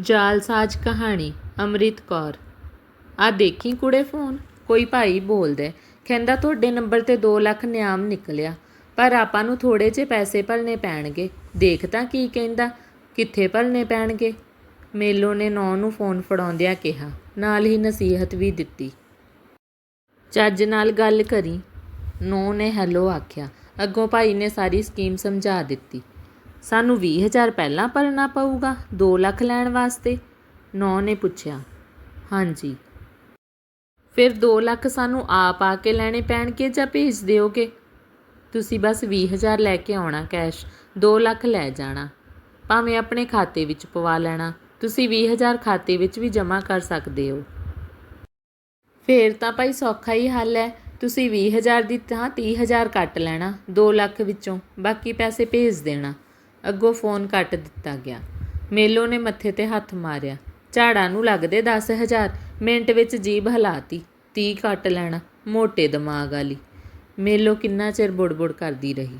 ਜਾਲਸਾਜ਼ ਕਹਾਣੀ, ਅੰਮ੍ਰਿਤ ਕੌਰ। ਆ ਦੇਖੀ ਕੁੜੇ ਫੋਨ? ਕੋਈ ਭਾਈ ਬੋਲਦਾ ਕਹਿੰਦਾ, ਤੁਹਾਡੇ ਨੰਬਰ ਤੇ 2 ਲੱਖ ਨਿਆਮ ਨਿਕਲਿਆ। ਪਰ ਆਪਾਂ ਨੂੰ ਥੋੜੇ ਜਿਹੇ ਪੈਸੇ ਭਰਨੇ ਪੈਣਗੇ। ਦੇਖ ਤਾਂ ਕੀ ਕਹਿੰਦਾ? ਕਿੱਥੇ ਭਰਨੇ ਪੈਣਗੇ? ਮੇਲੋ ਨੇ ਨੌ ਨੂੰ ਫੋਨ ਫੜਾਉਂਦਿਆਂ ਕਿਹਾ। ਨਾਲ ਹੀ ਨਸੀਹਤ ਵੀ ਦਿੱਤੀ। ਚੱਜ ਨਾਲ ਗੱਲ ਕਰੀ। ਨੌ ਨੇ ਹੈਲੋ ਆਖਿਆ। ਅੱਗੋਂ ਭਾਈ ਨੇ ਸਾਰੀ ਸਕੀਮ ਸਮਝਾ ਦਿੱਤੀ। ਸਾਨੂੰ 20000 ਪਹਿਲਾਂ ਭਰਨਾ ਪਊਗਾ 2 ਲੱਖ ਲੈਣ ਵਾਸਤੇ। ਨੌ ਨੇ ਪੁੱਛਿਆ। ਹਾਂਜੀ। ਫਿਰ 2 ਲੱਖ ਸਾਨੂੰ ਆਪ ਆ ਕੇ ਲੈਣੇ ਪੈਣਗੇ ਜਾਂ ਭੇਜ ਦਿਓਗੇ? ਤੁਸੀਂ ਬਸ 20000 ਲੈ ਕੇ ਆਉਣਾ ਕੈਸ਼ 2 ਲੱਖ ਲੈ ਜਾਣਾ। ਭਾਵੇਂ ਆਪਣੇ ਖਾਤੇ ਵਿੱਚ ਪਵਾ ਲੈਣਾ, ਤੁਸੀਂ 20000 ਖਾਤੇ ਵਿੱਚ ਵੀ ਜਮ੍ਹਾਂ ਕਰ ਸਕਦੇ ਹੋ। ਫੇਰ ਤਾਂ ਭਾਈ ਸੌਖਾ ਹੀ ਹੱਲ ਹੈ, ਤੁਸੀਂ 20000 ਦੀ ਥਾਂ 30000 ਕੱਟ ਲੈਣਾ 2 ਲੱਖ ਵਿੱਚੋਂ, ਬਾਕੀ ਪੈਸੇ ਭੇਜ ਦੇਣਾ। ਅੱਗੋਂ ਫੋਨ ਕੱਟ ਦਿੱਤਾ ਗਿਆ। ਮੇਲੋ ਨੇ ਮੱਥੇ ਤੇ ਹੱਥ ਮਾਰਿਆ। ਝਾੜਾਂ ਨੂੰ ਲੱਗਦੇ 10000 ਮਿੰਟ ਵਿੱਚ ਜੀਬ ਹਲਾਤੀ। 30 ਕੱਟ ਲੈਣਾ, ਮੋਟੇ ਦਿਮਾਗ ਵਾਲੀ। ਮੇਲੋ ਕਿੰਨਾ ਚਿਰ ਬੁੜਬੁੜ ਕਰਦੀ ਰਹੀ।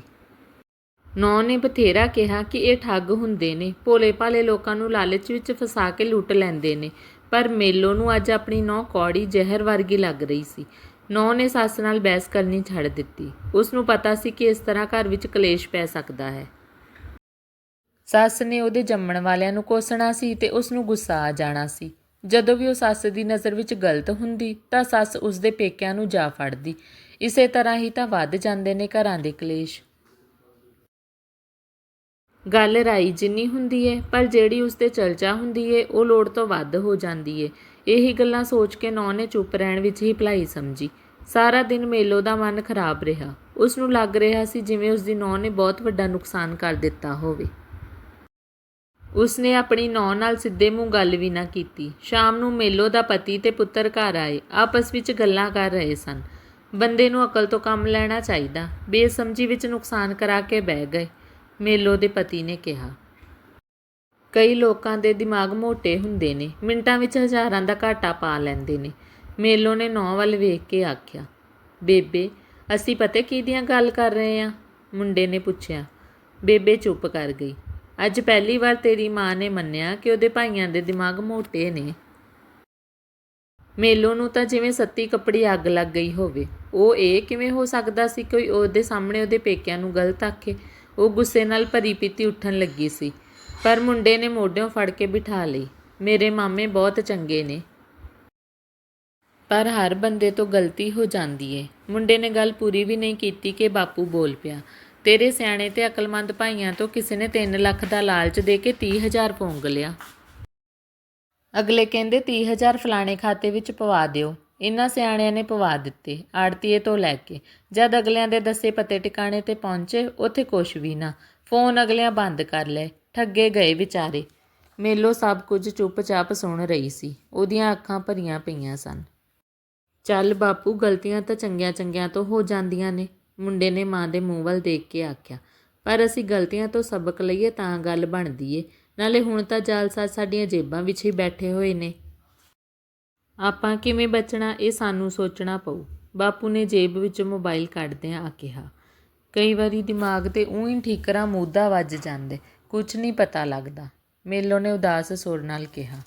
ਨੌ ਨੇ ਬਥੇਰਾ ਕਿਹਾ ਕਿ ਇਹ ਠੱਗ ਹੁੰਦੇ ਨੇ। ਭੋਲੇ ਭਾਲੇ ਲੋਕਾਂ ਨੂੰ ਲਾਲਚ ਵਿੱਚ ਫਸਾ ਕੇ ਲੁੱਟ ਲੈਂਦੇ ਨੇ। ਪਰ ਮੇਲੋ ਨੂੰ ਅੱਜ ਆਪਣੀ ਨੌ ਕੌੜੀ ਜ਼ਹਿਰ ਵਰਗੀ ਲੱਗ ਰਹੀ ਸੀ। ਨੌ ਨੇ ਸੱਸ ਨਾਲ ਬਹਿਸ ਕਰਨੀ ਛੱਡ ਦਿੱਤੀ। ਉਸ ਨੂੰ ਪਤਾ ਸੀ ਕਿ ਇਸ ਤਰ੍ਹਾਂ ਘਰ ਵਿੱਚ ਕਲੇਸ਼ ਪੈ ਸਕਦਾ ਹੈ। ਸੱਸ ਨੇ ਉਹਦੇ ਜੰਮਣ ਵਾਲਿਆਂ ਨੂੰ ਕੋਸਣਾ ਸੀ ਤੇ ਉਸ ਨੂੰ ਗੁੱਸਾ ਆ ਜਾਣਾ ਸੀ। ਜਦੋਂ ਵੀ ਉਹ ਸੱਸ ਦੀ ਨਜ਼ਰ ਵਿੱਚ ਗਲਤ ਹੁੰਦੀ, ਤਾਂ ਸੱਸ ਉਸ ਦੇ ਪੇਕਿਆਂ ਨੂੰ ਜਾ ਫੜਦੀ। ਇਸੇ ਤਰ੍ਹਾਂ ਹੀ ਤਾਂ ਵੱਧ ਜਾਂਦੇ ਨੇ ਘਰਾਂ ਦੇ ਕਲੇਸ਼। ਗੱਲ ਰਾਈ ਜਿੰਨੀ ਹੁੰਦੀ ਹੈ ਪਰ ਜਿਹੜੀ ਉਸ ਤੇ ਚਰਚਾ ਹੁੰਦੀ ਹੈ ਉਹ ਲੋੜ ਤੋਂ ਵੱਧ ਹੋ ਜਾਂਦੀ ਹੈ ਇਹੀ ਗੱਲਾਂ ਸੋਚ ਕੇ ਨੌ ਨੇ ਚੁੱਪ ਰਹਿਣ ਵਿੱਚ ਹੀ ਭਲਾਈ ਸਮਝੀ। ਸਾਰਾ ਦਿਨ ਮੇਲੋ ਦਾ ਮਨ ਖਰਾਬ ਰਿਹਾ। ਉਸ ਨੂੰ ਲੱਗ ਰਿਹਾ ਸੀ ਜਿਵੇਂ ਉਸ ਦੀ ਨੌ ਨੇ ਬਹੁਤ ਵੱਡਾ ਨੁਕਸਾਨ ਕਰ ਦਿੱਤਾ ਹੋਵੇ। ਉਸਨੇ ਆਪਣੀ ਨੌ ਨਾਲ ਸਿੱਧੇ ਮੂੰਹ ਗੱਲ ਵੀ ਨਾ ਕੀਤੀ। ਸ਼ਾਮ ਨੂੰ ਮੇਲੋ ਦਾ ਪਤੀ ਤੇ ਪੁੱਤਰ ਘਰ ਆਏ। ਆਪਸ ਵਿੱਚ ਗੱਲਾਂ ਕਰ ਰਹੇ ਸਨ। ਬੰਦੇ ਨੂੰ ਅਕਲ ਤੋਂ ਕੰਮ ਲੈਣਾ ਚਾਹੀਦਾ। ਬੇਸਮਝੀ ਵਿੱਚ ਨੁਕਸਾਨ ਕਰਾ ਕੇ ਬਹਿ ਗਏ। ਮੇਲੋ ਦੇ ਪਤੀ ਨੇ ਕਿਹਾ, ਕਈ ਲੋਕਾਂ ਦੇ ਦਿਮਾਗ ਮੋਟੇ ਹੁੰਦੇ ਨੇ। ਮਿੰਟਾਂ ਵਿੱਚ ਹਜ਼ਾਰਾਂ ਦਾ ਘਾਟਾ ਪਾ ਲੈਂਦੇ ਨੇ। ਮੇਲੋ ਨੇ ਨੌ ਵੱਲ ਵੇਖ ਕੇ ਆਖਿਆ, ਬੇਬੇ, ਅਸੀਂ ਪਤਾ ਕਿਹਦੀਆਂ ਗੱਲ ਕਰ ਰਹੇ ਆ? ਮੁੰਡੇ ਨੇ ਪੁੱਛਿਆ, ਬੇਬੇ ਚੁੱਪ ਕਰ ਗਈ। ਅੱਜ ਪਹਿਲੀ ਵਾਰ ਤੇਰੀ ਮਾਂ ਨੇ ਮੰਨਿਆ ਕਿ ਉਹਦੇ ਭਾਈਆਂ ਦੇ ਦਿਮਾਗ ਮੋਟੇ ਨੇ। ਮੇਲੋ ਨੂੰ ਤਾਂ ਜਿਵੇਂ ਸੱਤੀ ਕੱਪੜੀ ਅੱਗ ਲੱਗ ਗਈ ਹੋਵੇ। ਉਹ ਇਹ ਕਿਵੇਂ ਹੋ ਸਕਦਾ ਸੀ ਕੋਈ ਉਹਦੇ ਸਾਹਮਣੇ ਉਹਦੇ ਪੇਕਿਆਂ ਨੂੰ ਗਲਤ ਆਖੇ? ਉਹ ਗੁੱਸੇ ਨਾਲ ਭਰੀ ਪੀਤੀ ਉੱਠਣ ਲੱਗੀ ਸੀ। ਪਰ ਮੁੰਡੇ ਨੇ ਮੋਢਿਓਂ ਫੜ ਕੇ ਬਿਠਾ ਲਈ। ਮੇਰੇ ਮਾਮੇ ਬਹੁਤ ਚੰਗੇ ਨੇ। ਪਰ ਹਰ ਬੰਦੇ ਤੋਂ ਗਲਤੀ ਹੋ ਜਾਂਦੀ ਏ। ਮੁੰਡੇ ਨੇ ਗੱਲ ਪੂਰੀ ਵੀ ਨਹੀਂ ਕੀਤੀ ਕਿ ਬਾਪੂ ਬੋਲ ਪਿਆ। ਤੇਰੇ ਸਿਆਣੇ ਤੇ ਅਕਲਮੰਦ ਭਾਈਆਂ ਤੋਂ ਕਿਸੇ ਨੇ 3 ਲੱਖ ਦਾ ਲਾਲਚ ਦੇ ਕੇ 30000 ਪੌਂਗ ਲਿਆ। ਅਗਲੇ ਕਹਿੰਦੇ 30000 ਫਲਾਣੇ ਖਾਤੇ ਵਿੱਚ ਪਵਾ ਦਿਓ। ਇਹਨਾਂ ਸਿਆਣਿਆਂ ਨੇ ਪਵਾ ਦਿੱਤੇ, ਆੜਤੀਏ ਤੋਂ ਲੈ ਕੇ। ਜਦ ਅਗਲਿਆਂ ਦੇ ਦੱਸੇ ਪਤੇ ਟਿਕਾਣੇ ਤੇ ਪਹੁੰਚੇ, ਉੱਥੇ ਕੁਛ ਵੀ ਨਾ। ਫੋਨ ਅਗਲਿਆਂ ਬੰਦ ਕਰ ਲਏ। ਠੱਗੇ ਗਏ ਵਿਚਾਰੇ। ਮੇਲੋ ਸਭ ਕੁਝ ਚੁੱਪਚਾਪ ਸੁਣ ਰਹੀ ਸੀ। ਉਹਦੀਆਂ ਅੱਖਾਂ ਭਰੀਆਂ ਪਈਆਂ ਸਨ। ਚੱਲ ਬਾਪੂ, ਗਲਤੀਆਂ ਤਾਂ ਚੰਗਿਆਂ ਚੰਗਿਆਂ ਤੋਂ ਹੋ ਜਾਂਦੀਆਂ ਨੇ। ਮੁੰਡੇ ਨੇ ਮਾਂ ਦੇ ਮੂੰਹ ਵੱਲ ਦੇਖ ਕੇ ਆਖਿਆ, ਪਰ ਅਸੀਂ ਗਲਤੀਆਂ ਤੋਂ ਸਬਕ ਲਈਏ ਤਾਂ ਗੱਲ ਬਣਦੀ ਏ। ਨਾਲੇ ਹੁਣ ਤਾਂ ਜਾਲਸਾਜ਼ ਸਾਡੀਆਂ ਜੇਬਾਂ ਵਿੱਚ ਹੀ ਬੈਠੇ ਹੋਏ ਨੇ। ਆਪਾਂ ਕਿਵੇਂ ਬਚਣਾ ਇਹ ਸਾਨੂੰ ਸੋਚਣਾ ਪਊ। ਬਾਪੂ ਨੇ ਜੇਬ ਵਿੱਚੋਂ ਮੋਬਾਈਲ ਕੱਢਦਿਆਂ ਆ ਕਿਹਾ। ਕਈ ਵਾਰੀ ਦਿਮਾਗ ਤੇ ਉਹੀ ਠੀਕਰਾਂ ਮੂਦਾ ਵੱਜ ਜਾਂਦੇ ਕੁਝ ਨਹੀਂ ਪਤਾ ਲੱਗਦਾ। ਮੇਲੋ ਨੇ ਉਦਾਸ ਸੁਰ ਨਾਲ ਕਿਹਾ।